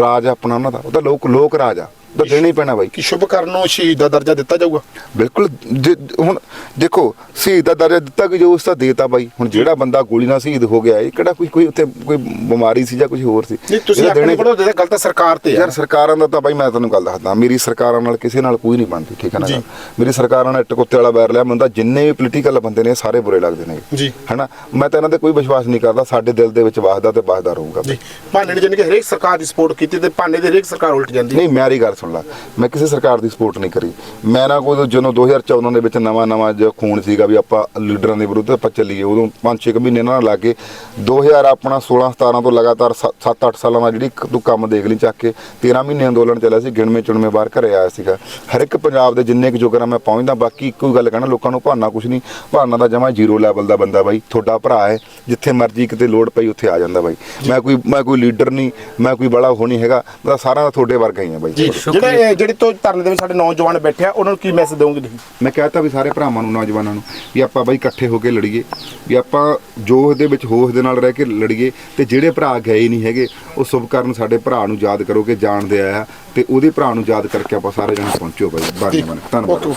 ਰਾਜ ਆਪਣਾ ਉਹਨਾਂ ਦਾ ਉਹ ਤਾਂ ਲੋਕ ਲੋਕ ਰਾਜ ਆ ਤਾਂ ਦੇਣਾ ਹੀ ਪੈਣਾ ਬਾਈ। ਕਿ ਸ਼ੁਭ ਕਰਨ ਨੂੰ ਸ਼ਹੀਦ ਦਾ ਦਰਜਾ ਦਿੱਤਾ ਜਾਊਗਾ? ਬਿਲਕੁਲ ਜੇ- ਹੁਣ ਦੇਖੋ ਸ਼ਹੀਦ ਦਾ ਦਰਜਾ ਦਿੱਤਾ ਕਿ ਜੋ ਉਸ ਦਾ ਦੇਤਾ ਬਾਈ। ਹੁਣ ਜਿਹੜਾ ਬੰਦਾ ਗੋਲੀ ਨਾਲ ਸ਼ਹੀਦ ਹੋ ਗਿਆ ਇਹ ਕਿਹੜਾ ਕੋਈ ਕੋਈ ਉੱਥੇ ਕੋਈ ਬਿਮਾਰੀ ਸੀ ਜਾਂ ਕੁਝ ਹੋਰ ਸੀ? ਨਹੀਂ ਤੁਸੀਂ ਇਹਦਾ ਆਪਣੇ ਦੇਣਾ ਹੀ- ਕੋਲ ਦੇ ਗਲਤ ਸਰਕਾਰ ਤੇ ਯਾਰ ਸਰਕਾਰਾਂ ਦਾ ਤਾਂ ਬਾਈ ਮੈਂ ਤੁਹਾਨੂੰ ਗੱਲ ਦੱਸਦਾ। ਮੇਰੀ ਸਰਕਾਰਾਂ ਨਾਲ ਕਿਸੇ ਨਾਲ ਕੋਈ ਨਹੀਂ ਬਣਦੀ ਠੀਕ ਹੈ ਨਾ ਜੀ। ਗੱਲ? ਮੇਰੀ ਸਰਕਾਰਾਂ ਨਾਲ ਇੱਟ ਕੁੱਤੇ ਵਾਲਾ ਬੈਰ ਲਿਆ ਤਾਂ ਜਿੰਨੇ ਵੀ ਪੋਲੀਟੀਕਲ ਬੰਦੇ ਨੇ ਸਾਰੇ ਬੁਰੇ ਲੱਗਦੇ ਨੇ। ਜੀ। ਹੈਨਾ? ਮੈਂ ਤਾਂ ਇਹਨਾਂ ਤੇ ਕੋਈ ਵਿਸ਼ਵਾਸ ਨਹੀਂ ਕਰਦਾ ਸਾਡੇ ਦਿਲ ਦੇ ਵਿੱਚ ਵਸਦਾ ਤੇ ਵਸਦਾ ਰਹੂਗਾ। ਜੀ। ਭਾਨੇ ਨੇ ਜਾਣੀ ਕਿ ਹਰੇਕ ਸਰਕਾਰ ਦੀ ਸਪੋਰਟ ਕੀਤੀ ਤੇ ਭਾਨੇ ਦੀ ਹਰੇਕ ਸਰਕਾਰ ਉਲਟ ਜਾਂਦੀ ਨਹੀਂ ਮੇਰੀ ਗੱਲ ਸੁਣ ਲੈ। ਮੈਂ ਕਿਸੇ ਸਰਕਾਰ ਦੀ ਸਪੋਰਟ ਨਹੀਂ ਕਰੀ। ਮੈਂ ਨਾ ਕੋਈ ਜਦੋਂ 2014 ਦੇ ਵਿੱਚ ਨਵਾਂ ਨਵਾਂ ਜੋ ਖੂਨ ਸੀਗਾ ਵੀ ਆਪਾਂ ਲੀਡਰਾਂ ਦੇ ਵਿਰੁੱਧ ਆਪਾਂ ਚੱਲੀਏ, ਉਦੋਂ 5-6 ਮਹੀਨੇ ਇਹਨਾਂ ਨਾਲ ਲੱਗੇ 2000 ਆਪਣਾ 16 17 ਤੋਂ ਲਗਾਤਾਰ 7-8 ਸਾਲਾਂ ਦਾ ਜਿਹੜੀ ਤੂੰ ਕੰਮ ਦੇਖ ਲਈ ਚੱਕ ਕੇ 13 ਮਹੀਨੇ ਅੰਦੋਲਨ ਚੱਲਿਆ ਸੀ, ਗਿਣਵੇਂ ਚੁਣਵੇਂ ਬਾਹਰ ਘਰੇ ਆਇਆ ਸੀਗਾ। ਹਰ ਇੱਕ ਪੰਜਾਬ ਦੇ ਜਿੰਨੇ ਕੁ ਜੋਗਰਾ ਮੈਂ ਪਹੁੰਚਦਾ, ਬਾਕੀ ਇੱਕੋ ਹੀ ਗੱਲ ਕਹਿਣਾ, ਲੋਕਾਂ ਨੂੰ ਭਾਨਾ ਕੁਝ ਨਹੀਂ। ਭਾਨਾ ਦਾ ਜਮਾ ਜ਼ੀਰੋ ਲੈਵਲ ਦਾ ਬੰਦਾ ਬਾਈ, ਤੁਹਾਡਾ ਭਰਾ ਹੈ, ਜਿੱਥੇ ਮਰਜ਼ੀ ਕਿਤੇ ਲੋੜ ਪਈ ਉੱਥੇ ਆ ਜਾਂਦਾ ਬਾਈ। ਮੈਂ ਕੋਈ ਮੈਂ ਕੋਈ ਲੀਡਰ ਨਹੀਂ, ਮੈਂ ਕੋਈ ਬੜਾ ਹੋ ਨਹੀਂ ਹੈਗਾ, ਮੈਂ ਤਾਂ ਸਾਰਿਆਂ ਦਾ ਤੁਹਾਡੇ ਵਰਗਾ ਹੀ ਆ ਬਾਈ। ਜਿਹੜੇ ਜਿਹੜੇ ਤੋਂ ਧਰਨੇ ਦੇ ਵਿੱਚ ਸਾਡੇ ਨੌਜਵਾਨ ਬੈਠੇ ਆ ਉਹਨਾਂ ਨੂੰ ਕੀ ਮੈਸੇਜ ਦੇਵੋਗੇ ਤੁਸੀਂ? ਮੈਂ ਕਹਤਾ ਵੀ ਸਾਰੇ ਭਰਾਵਾਂ ਨੂੰ ਨੌਜਵਾਨਾਂ ਨੂੰ ਵੀ ਆਪਾਂ ਬਾਈ ਇਕੱਠੇ ਹੋ ਕੇ ਲੜੀਏ ਵੀ ਆਪਾਂ ਜੋਸ਼ ਦੇ ਵਿੱਚ ਹੋਸ਼ ਦੇ ਨਾਲ ਰਹਿ ਕੇ ਲੜੀਏ ਤੇ ਜਿਹੜੇ ਭਰਾ ਗਏ ਨਹੀਂ ਹੈਗੇ ਉਹ ਸ਼ੁਭ ਕਰਨ ਸਾਡੇ ਭਰਾ ਨੂੰ ਯਾਦ ਕਰੋ ਕਿ ਜਾਣਦੇ ਆਇਆ ਤੇ ਉਹਦੇ ਭਰਾ ਨੂੰ ਯਾਦ ਕਰਕੇ ਆਪਾਂ ਸਾਰੇ ਜਣੇ ਪਹੁੰਚੋ ਬਾਈ। ਧੰਨਵਾਦ। ਧੰਨਵਾਦ